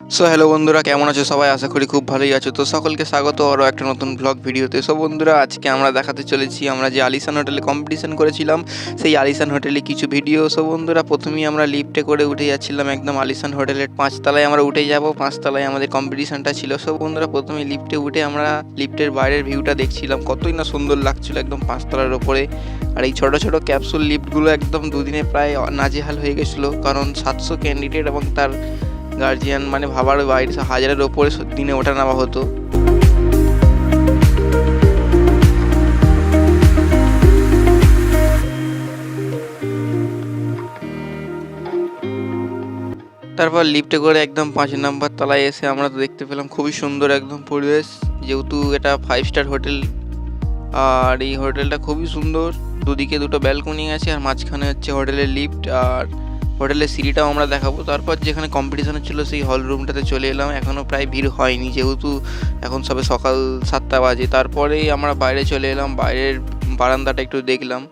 So hello বন্ধুরা, কেমন আছো সবাই? আশা করি খুব ভালোই আছো। তো সকলকে স্বাগত আরও একটা নতুন ব্লগ ভিডিওতে। সো বন্ধুরা, আজকে আমরা দেখাতে চলেছি, আমরা যে আলিসান হোটেলে কম্পিটিশন করেছিলাম, সেই আলিসান হোটেলে কিছু ভিডিও সো বন্ধুরা, প্রথমেই আমরা লিফটে করে উঠে যাচ্ছিলাম একদম আলিসান হোটেলের পাঁচতলায়। আমরা উঠে যাব, পাঁচতলায় আমাদের কম্পিটিশনটা ছিল। সো বন্ধুরা, প্রথমে লিফটে উঠে আমরা লিফটের বাইরের ভিউটা দেখছিলাম। কতই না সুন্দর লাগছিল একদম পাঁচতলার ওপরে। আর এই ছোটো ছোটো ক্যাপসুল লিফটগুলো একদম দুদিনে প্রায় নাজেহাল হয়ে গেছিল। কারণ সাতশো ক্যান্ডিডেট এবং তার গার্জিয়ান মানে ভাবার বাইরে হাজারের ওপরে দিনে ওঠা নামা হতো। তারপর লিফটে করে একদম পাঁচ নাম্বার তলায় এসে আমরা তো দেখতে পেলাম খুবই সুন্দর একদম পরিবেশ। যেহেতু এটা ফাইভ স্টার হোটেল আর এই হোটেলটা খুবই সুন্দর। দুদিকে দুটো ব্যালকনি আছে, আর মাঝখানে হচ্ছে হোটেলের লিফট আর হোটেলের সিঁড়িটাও আমরা দেখাবো। তারপর যেখানে কম্পিটিশন ছিল সেই হল রুমটাতে চলে এলাম। এখনও প্রায় ভিড় হয়নি, যেহেতু এখন সবে সকাল সাতটা বাজে। তারপরেই আমরা বাইরে চলে এলাম, বাইরের বারান্দাটা একটু দেখলাম।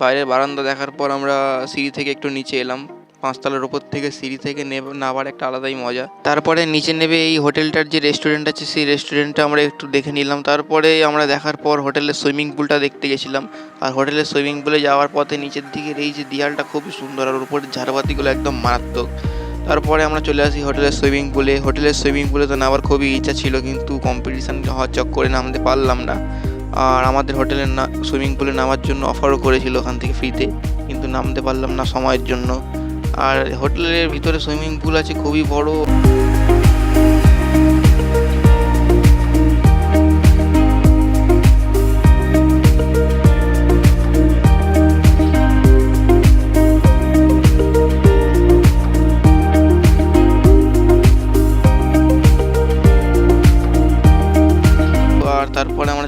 বাইরের বারান্দা দেখার পর আমরা সিঁড়ি থেকে একটু নিচে এলাম। পাঁচতলার ওপর থেকে সিঁড়ি থেকে নামার একটা আলাদাই মজা। তারপরে নিচে নেবে এই হোটেলটার যে রেস্টুরেন্ট আছে, সেই রেস্টুরেন্টটা আমরা একটু দেখে নিলাম। তারপরে আমরা দেখার পর হোটেলের সুইমিং পুলটা দেখতে গেছিলাম। আর হোটেলের সুইমিং পুলে যাওয়ার পথে নিচের দিকের এই যে দেয়ালটা খুবই সুন্দর, আর উপরে ঝাড়বাতিগুলো একদম মারাত্মক। তারপরে আমরা চলে আসি হোটেলের সুইমিং পুলে হোটেলের সুইমিং পুলে তো নামার খুবই ইচ্ছা ছিল, কিন্তু কম্পিটিশান হওয়ার চক্করে নামতে পারলাম না। আর আমাদের হোটেলের না সুইমিং পুলে নামার জন্য অফারও করেছিল ওখান থেকে ফ্রিতে কিন্তু নামতে পারলাম না সময়ের জন্য। আর হোটেলের ভিতরে সুইমিং পুল আছে খুবই বড়।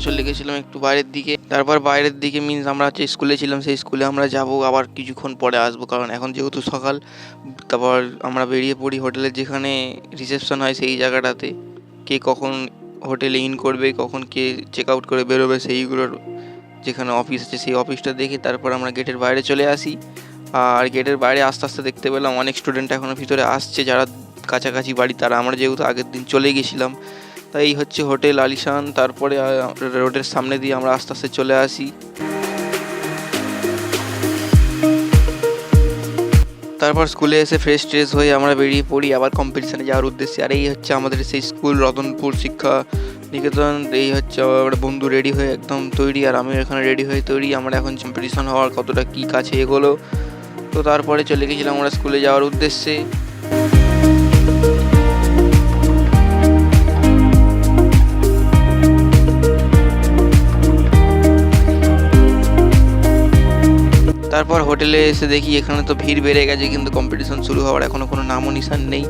চলে গেছিলাম একটু বাইরের দিকে। তারপর বাইরের দিকে মিন্স আমরা হচ্ছে স্কুলে ছিলাম, সেই স্কুলে আমরা যাব আবার কিছুক্ষণ পরে আসব। কারণ এখন যেহেতু সকাল, তারপর আমরা বেরিয়ে পড়ি হোটেলের যেখানে রিসেপশন হয় সেই জায়গাটাতে। কে কখন হোটেলে ইন করবে, কখন কে চেক আউট করে বেরোবে সেইগুলোর যেখানে অফিস আছে সেই অফিসটা দেখে তারপর আমরা গেটের বাইরে চলে আসি। আর গেটের বাইরে আস্তে আস্তে দেখতে পেলাম অনেক স্টুডেন্ট এখনও ভিতরে আসছে, যারা কাছাকাছি বাড়ি, তারা আমরা যেহেতু আগের দিন চলে গেছিলাম তাই এই হচ্ছে হোটেল আলিশান, তারপরে রোডের সামনে দিয়ে আমরা আস্তে আস্তে চলে আসি। তারপর স্কুলে এসে ফ্রেশ ট্রেশ হয়ে আমরা বেরিয়ে পড়ি আবার কম্পিটিশানে যাওয়ার উদ্দেশ্যে। আর এই হচ্ছে আমাদের সেই স্কুল রতনপুর শিক্ষা নিকেতন। এই হচ্ছে আমার বন্ধু রেডি হয়ে একদম তৈরি আর আমিও এখানে রেডি হয়ে তৈরি। আমরা এখন কম্পিটিশন হওয়ার কতটা কী কাছে এগোলো। তো তারপরে চলে গেছিলাম আমরা স্কুলে যাওয়ার উদ্দেশ্যে। তারপর হোটেলে এসে দেখি এখানে তো ভিড় বেড়ে গেছে, কিন্তু কম্পিটিশন শুরু হওয়ার এখনও কোনো নামও নিশান নেই।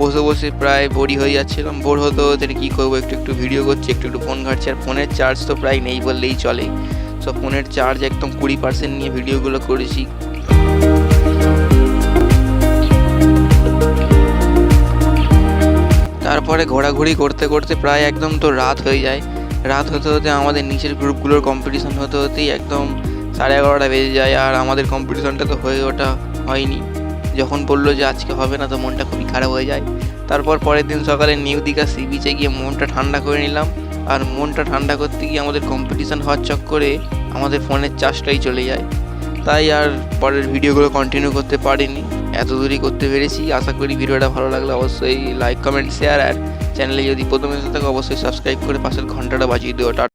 বসে বসে প্রায় বোরই হয়ে যাচ্ছিলাম। বোর হতে হতে কী করব, একটু একটু ভিডিও করছি, একটু একটু ফোন ঘাটছি, আর ফোনের চার্জ তো প্রায় নেই বললেই চলে। সো ফোনের চার্জ একদম কুড়ি পার্সেন্ট নিয়ে ভিডিওগুলো করেছি। তারপরে ঘোরাঘুরি করতে করতে প্রায় একদম তো রাত হয়ে যায়। রাত হতে হতে আমাদের নিচের গ্রুপগুলোর কম্পিটিশন হতে হতেই একদম সাড়ে এগারোটা বেজে যায় আর আমাদের কম্পিটিশনটা তো হয়ে ওঠা হয়নি। যখন বলল যে আজকে হবে না তো মনটা খুবই খারাপ হয়ে যায়। তারপর পরের দিন সকালে নিউ দীঘা সি বিচে গিয়ে মনটা ঠান্ডা করে নিলাম। আর মনটা ঠান্ডা করতে গিয়ে আমাদের কম্পিটিশন হওয়ার চক্করে আমাদের ফোনের চার্জটাই চলে যায়। তাই আর পরের ভিডিওগুলো কন্টিনিউ করতে পারিনি। এত দূরই করতে পেরেছি। আশা করি ভিডিওটা ভালো লাগলে অবশ্যই লাইক কমেন্ট শেয়ার আর চ্যানেলে যদি প্রথমে এসে থাকে অবশ্যই সাবস্ক্রাইব করে পাশের ঘন্টাটা বাজিয়ে দিও।